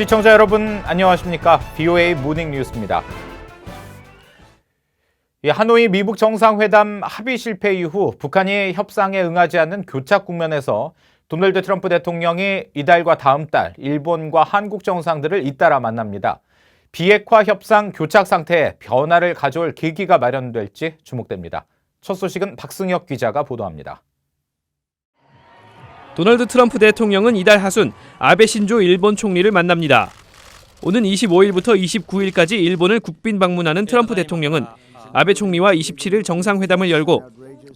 시청자 여러분 안녕하십니까? BOA 모닝 뉴스입니다. 이 하노이 미북 정상회담 합의 실패 이후 북한이 협상에 응하지 않는 교착 국면에서 도널드 트럼프 대통령이 이달과 다음 달 일본과 한국 정상들을 잇따라 만납니다. 비핵화 협상 교착 상태에 변화를 가져올 계기가 마련될지 주목됩니다. 첫 소식은 박승혁 기자가 보도합니다. 도널드 트럼프 대통령은 이달 하순 아베 신조 일본 총리를 만납니다. 오는 25일부터 29일까지 일본을 국빈 방문하는 트럼프 대통령은 아베 총리와 27일 정상회담을 열고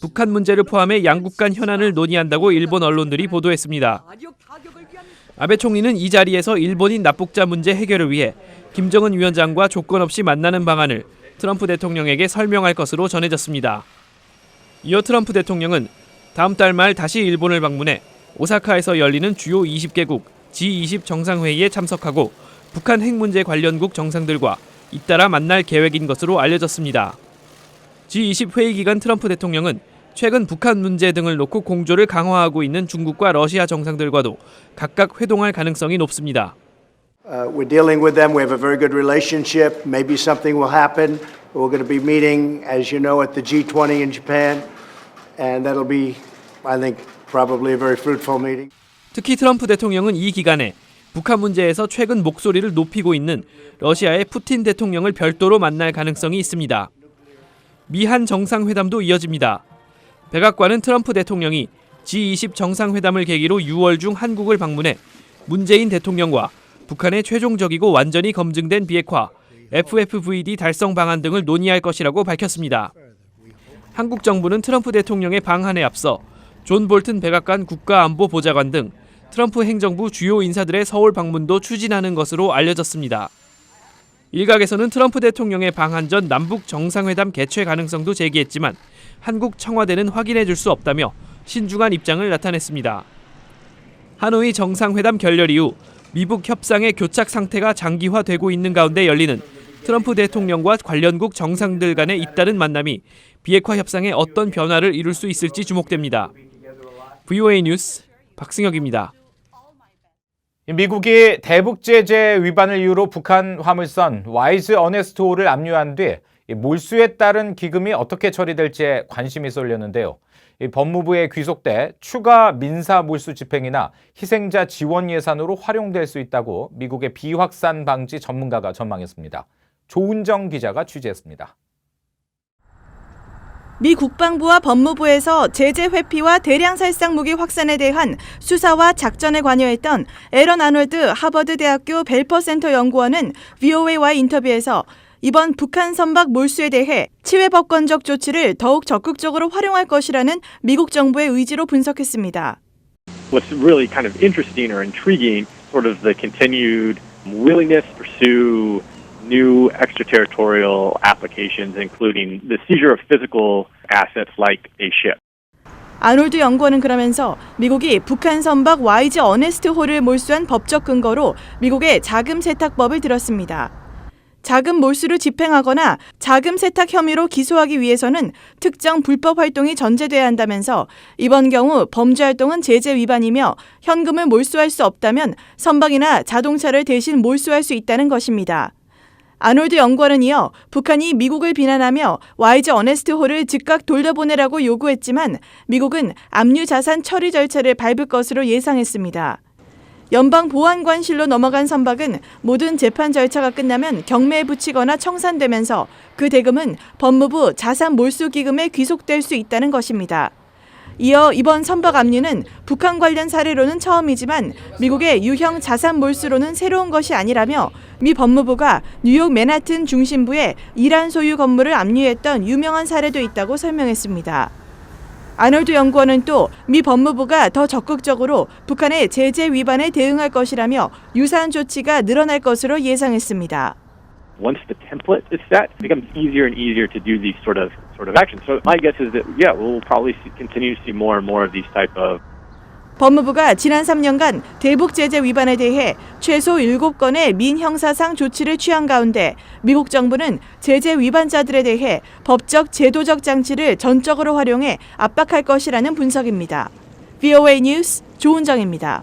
북한 문제를 포함해 양국 간 현안을 논의한다고 일본 언론들이 보도했습니다. 아베 총리는 이 자리에서 일본인 납북자 문제 해결을 위해 김정은 위원장과 조건 없이 만나는 방안을 트럼프 대통령에게 설명할 것으로 전해졌습니다. 이어 트럼프 대통령은 다음 달 말 다시 일본을 방문해 오사카에서 열리는 주요 20개국 G20 정상회의에 참석하고 북한 핵 문제 관련국 정상들과 잇따라 만날 계획인 것으로 알려졌습니다. G20 회의 기간 트럼프 대통령은 최근 북한 문제 등을 놓고 공조를 강화하고 있는 중국과 러시아 정상들과도 각각 회동할 가능성이 높습니다. Uh, we're dealing with them. We have a very good relationship. Maybe something will happen. We're going to be meeting, as you know, at the G20 in Japan, and that'll be, I think, 특히 트럼프 대통령은 이 기간에 북한 문제에서 최근 목소리를 높이고 있는 러시아의 푸틴 대통령을 별도로 만날 가능성이 있습니다. 미한 정상회담도 이어집니다. 백악관은 트럼프 대통령이 G20 정상회담을 계기로 6월 중 한국을 방문해 문재인 대통령과 북한의 최종적이고 완전히 검증된 비핵화, FFVD 달성 방안 등을 논의할 것이라고 밝혔습니다. 한국 정부는 트럼프 대통령의 방한에 앞서 존 볼튼 백악관 국가안보보좌관 등 트럼프 행정부 주요 인사들의 서울 방문도 추진하는 것으로 알려졌습니다. 일각에서는 트럼프 대통령의 방한 전 남북 정상회담 개최 가능성도 제기했지만 한국 청와대는 확인해 줄 수 없다며 신중한 입장을 나타냈습니다. 하노이 정상회담 결렬 이후 미북 협상의 교착 상태가 장기화되고 있는 가운데 열리는 트럼프 대통령과 관련국 정상들 간의 잇따른 만남이 비핵화 협상에 어떤 변화를 이룰 수 있을지 주목됩니다. VOA 뉴스 박승혁입니다. 미국이 대북 제재 위반을 이유로 북한 화물선 와이즈 어네스토를 압류한 뒤 몰수에 따른 기금이 어떻게 처리될지에 관심이 쏠렸는데요. 이 법무부에 귀속돼 추가 민사 몰수 집행이나 희생자 지원 예산으로 활용될 수 있다고 미국의 비확산 방지 전문가가 전망했습니다. 조은정 기자가 취재했습니다. 미 국방부와 법무부에서 제재 회피와 대량 살상 무기 확산에 대한 수사와 작전에 관여했던 에런 아놀드 하버드 대학교 벨퍼 센터 연구원은 VOA와의 인터뷰에서 이번 북한 선박 몰수에 대해 치외 법권적 조치를 더욱 적극적으로 활용할 것이라는 미국 정부의 의지로 분석했습니다. what's really kind of interesting or intriguing, sort of the continued willingness to pursue new extraterritorial applications, including the seizure of physical assets like a ship. 아놀드 연구원은 그러면서 미국이 북한 선박 YG 어네스트 호를 몰수한 법적 근거로 미국의 자금 세탁법을 들었습니다. 자금 몰수를 집행하거나 자금 세탁 혐의로 기소하기 위해서는 특정 불법 활동이 전제돼야 한다면서 이번 경우 범죄 활동은 제재 위반이며 현금을 몰수할 수 없다면 선박이나 자동차를 대신 몰수할 수 있다는 것입니다. 아놀드 연구원은 이어 북한이 미국을 비난하며 YG 어네스트호를 즉각 돌려보내라고 요구했지만 미국은 압류 자산 처리 절차를 밟을 것으로 예상했습니다. 연방 보안관실로 넘어간 선박은 모든 재판 절차가 끝나면 경매에 붙이거나 청산되면서 그 대금은 법무부 자산 몰수 기금에 귀속될 수 있다는 것입니다. 이어 이번 선박 압류는 북한 관련 사례로는 처음이지만 미국의 유형 자산 몰수로는 새로운 것이 아니라며 미 법무부가 뉴욕 맨하튼 중심부에 이란 소유 건물을 압류했던 유명한 사례도 있다고 설명했습니다. 아놀드 연구원은 또 미 법무부가 더 적극적으로 북한의 제재 위반에 대응할 것이라며 유사한 조치가 늘어날 것으로 예상했습니다. Once the template is set, it becomes easier and easier to do these sort of sort of actions. So my guess is that yeah, we'll probably see, continue to see more and more of these type of 법무부가 지난 3년간 대북 제재 위반에 대해 최소 7건의 민형사상 조치를 취한 가운데 미국 정부는 제재 위반자들에 대해 법적 제도적 장치를 전적으로 활용해 압박할 것이라는 분석입니다. VOA 뉴스 조은정입니다.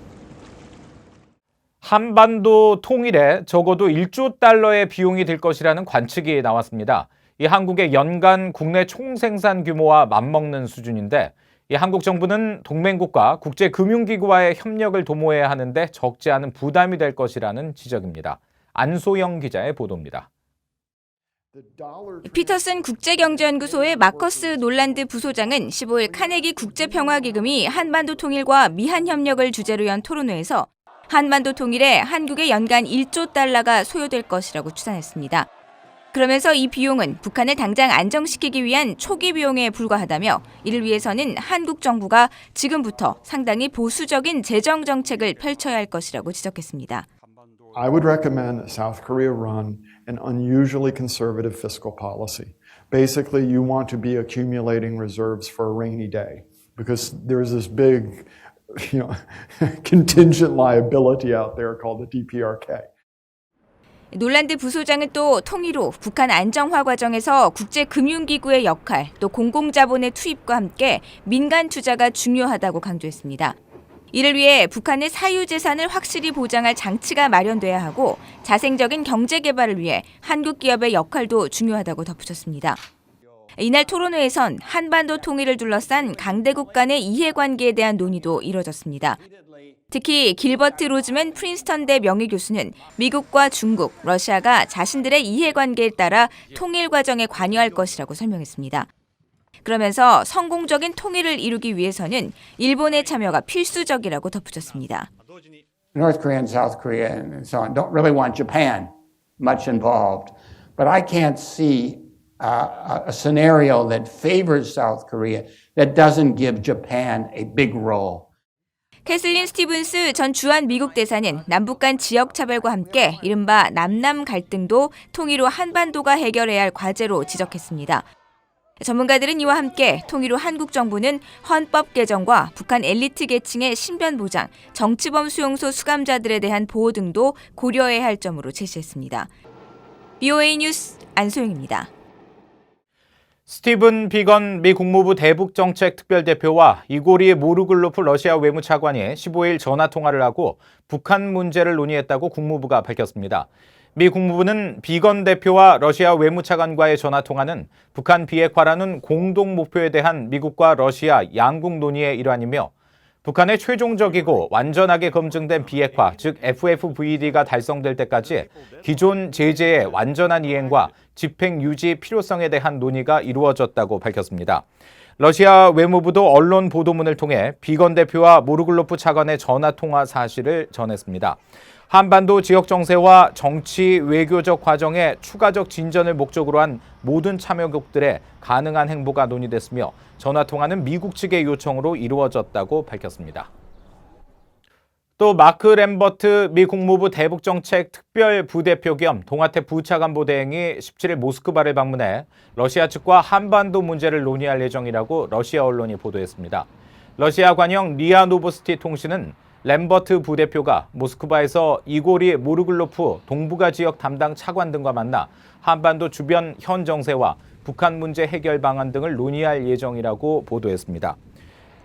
한반도 통일에 적어도 1조 달러의 비용이 들 것이라는 관측이 나왔습니다. 이 한국의 연간 국내 총생산 규모와 맞먹는 수준인데 이 한국 정부는 동맹국가 국제금융기구와의 협력을 도모해야 하는데 적지 않은 부담이 될 것이라는 지적입니다. 안소영 기자의 보도입니다. 피터슨 국제경제연구소의 마커스 놀란드 부소장은 15일 카네기 국제평화기금이 한반도 통일과 미한 협력을 주제로 연 토론회에서 한반도 통일에 한국의 연간 1조 달러가 소요될 것이라고 추산했습니다. 그러면서 이 비용은 북한을 당장 안정시키기 위한 초기 비용에 불과하다며 이를 위해서는 한국 정부가 지금부터 상당히 보수적인 재정 정책을 펼쳐야 할 것이라고 지적했습니다. I would recommend that South Korea run an unusually conservative fiscal policy. Basically, you want to be accumulating reserves for a rainy day because there's this big, you know, contingent liability out there called the DPRK. 놀란드 부소장은 또 통일 후 북한 안정화 과정에서 국제금융기구의 역할, 또 공공자본의 투입과 함께 민간 투자가 중요하다고 강조했습니다. 이를 위해 북한의 사유재산을 확실히 보장할 장치가 마련돼야 하고 자생적인 경제 개발을 위해 한국 기업의 역할도 중요하다고 덧붙였습니다. 이날 토론회에선 한반도 통일을 둘러싼 강대국 간의 이해관계에 대한 논의도 이뤄졌습니다. 특히 길버트 로즈맨 프린스턴대 명예교수는 미국과 중국, 러시아가 자신들의 이해관계에 따라 통일 과정에 관여할 것이라고 설명했습니다. 그러면서 성공적인 통일을 이루기 위해서는 일본의 참여가 필수적이라고 덧붙였습니다. North Korea and South Korea and so on don't really want Japan much involved. But I can't see uh, a a scenario that favors South Korea that doesn't give Japan a big role. 캐슬린 스티븐스 전 주한 미국 대사는 남북 간 지역 차별과 함께 이른바 남남 갈등도 통일 후 한반도가 해결해야 할 과제로 지적했습니다. 전문가들은 이와 함께 통일 후 한국 정부는 헌법 개정과 북한 엘리트 계층의 신변 보장, 정치범 수용소 수감자들에 대한 보호 등도 고려해야 할 점으로 제시했습니다. BOA 뉴스 안소영입니다. 스티븐 비건 미 국무부 대북정책 특별대표와 이고리 모르글로프 러시아 외무차관이 15일 전화 통화를 하고 북한 문제를 논의했다고 국무부가 밝혔습니다. 미 국무부는 비건 대표와 러시아 외무차관과의 전화 통화는 북한 비핵화라는 공동 목표에 대한 미국과 러시아 양국 논의의 일환이며 북한의 최종적이고 완전하게 검증된 비핵화, 즉 FFVD가 달성될 때까지 기존 제재의 완전한 이행과 집행 유지 필요성에 대한 논의가 이루어졌다고 밝혔습니다. 러시아 외무부도 언론 보도문을 통해 비건 대표와 모르글로프 차관의 전화 통화 사실을 전했습니다. 한반도 지역 정세와 정치 외교적 과정의 추가적 진전을 목적으로 한 모든 참여국들의 가능한 행보가 논의됐으며 전화 통화는 미국 측의 요청으로 이루어졌다고 밝혔습니다. 또 마크 램버트 미 국무부 대북정책 특별 부대표 겸 동아태 부차관보 대행이 17일 모스크바를 방문해 러시아 측과 한반도 문제를 논의할 예정이라고 러시아 언론이 보도했습니다. 러시아 관영 리아 노보스티 통신은 램버트 부대표가 모스크바에서 이고리 모르글로프 동북아 지역 담당 차관 등과 만나 한반도 주변 현 정세와 북한 문제 해결 방안 등을 논의할 예정이라고 보도했습니다.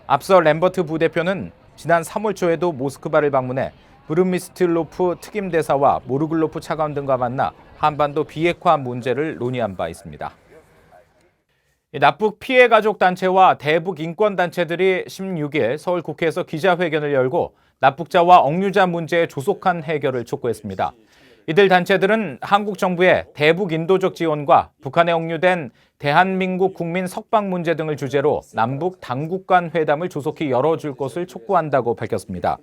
앞서 램버트 부대표는 지난 3월 초에도 모스크바를 방문해 브루미스틸로프 특임 대사와 모르글로프 차관 등과 만나 한반도 비핵화 문제를 논의한 바 있습니다. 이 납북 피해 가족 단체와 대북 인권 단체들이 16일 서울 국회에서 기자회견을 열고 납북자와 억류자 문제의 조속한 해결을 촉구했습니다. 이들 단체들은 한국 정부의 대북 인도적 지원과 북한에 억류된 대한민국 국민 석방 문제 등을 주제로 남북 당국 간 회담을 조속히 열어줄 것을 촉구한다고 밝혔습니다.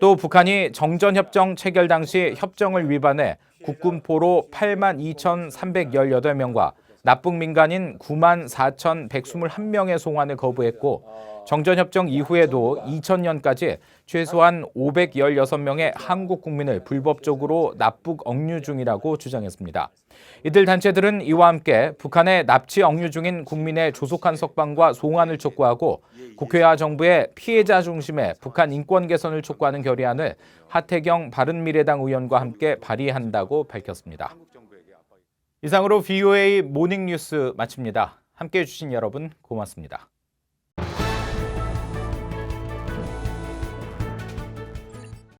또 북한이 정전협정 체결 당시 협정을 위반해 국군포로 8만 2,318명과 납북 민간인 9만 4,121명의 송환을 거부했고 정전협정 이후에도 2000년까지 최소한 516명의 한국 국민을 불법적으로 납북 억류 중이라고 주장했습니다. 이들 단체들은 이와 함께 북한의 납치 억류 중인 국민의 조속한 석방과 송환을 촉구하고 국회와 정부의 피해자 중심의 북한 인권 개선을 촉구하는 결의안을 하태경 바른미래당 의원과 함께 발의한다고 밝혔습니다. 이상으로 VOA 모닝 뉴스 마칩니다. 함께해 주신 여러분 고맙습니다.